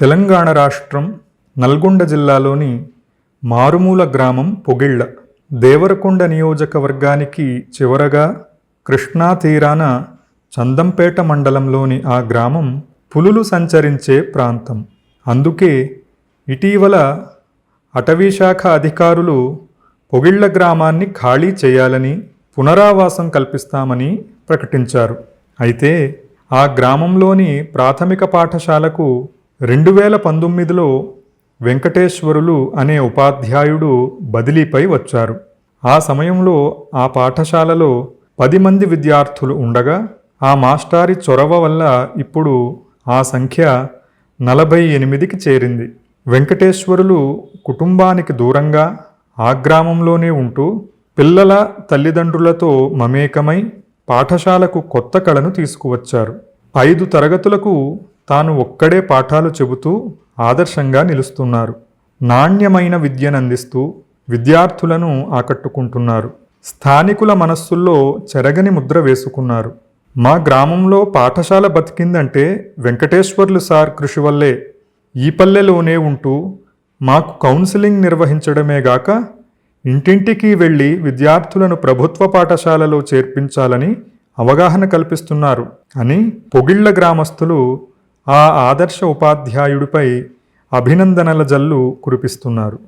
తెలంగాణ రాష్ట్రం నల్గొండ జిల్లాలోని మారుమూల గ్రామం పొగిళ్ళ దేవరకొండ నియోజకవర్గానికి చివరగా కృష్ణా తీరాన చందంపేట మండలంలోని ఆ గ్రామం పులులు సంచరించే ప్రాంతం. అందుకే ఇటీవల అటవీశాఖ అధికారులు పొగిళ్ళ గ్రామాన్ని ఖాళీ చేయాలని పునరావాసం కల్పిస్తామని ప్రకటించారు. అయితే ఆ గ్రామంలోని ప్రాథమిక పాఠశాలకు రెండు వేల పంతొమ్మిదిలో వెంకటేశ్వరులు అనే ఉపాధ్యాయుడు బదిలీపై వచ్చారు. ఆ సమయంలో ఆ పాఠశాలలో పది మంది విద్యార్థులు ఉండగా ఆ మాస్టారి చొరవ వల్ల ఇప్పుడు ఆ సంఖ్య నలభై ఎనిమిదికి చేరింది. వెంకటేశ్వరులు కుటుంబానికి దూరంగా ఆ గ్రామంలోనే ఉంటూ పిల్లల తల్లిదండ్రులతో మమేకమై పాఠశాలకు కొత్త కళను తీసుకువచ్చారు. ఐదు తరగతులకు తాను ఒక్కడే పాఠాలు చెబుతూ ఆదర్శంగా నిలుస్తున్నారు. నాణ్యమైన విద్యనందిస్తూ విద్యార్థులను ఆకట్టుకుంటున్నారు. స్థానికుల మనస్సుల్లో చెరగని ముద్ర వేసుకున్నారు. మా గ్రామంలో పాఠశాల బతికిందంటే వెంకటేశ్వర్లు సార్ కృషి వల్లే ఈ పల్లెలోనే ఉంటూ మాకు కౌన్సిలింగ్ నిర్వహించడమే గాక ఇంటింటికి వెళ్ళి విద్యార్థులను ప్రభుత్వ పాఠశాలలో చేర్పించాలని అవగాహన కల్పిస్తున్నారు అని పొగిళ్ళ గ్రామస్తులు ఆ ఆదర్శ ఉపాధ్యాయుడిపై అభినందనల జల్లు కురిపిస్తున్నారు.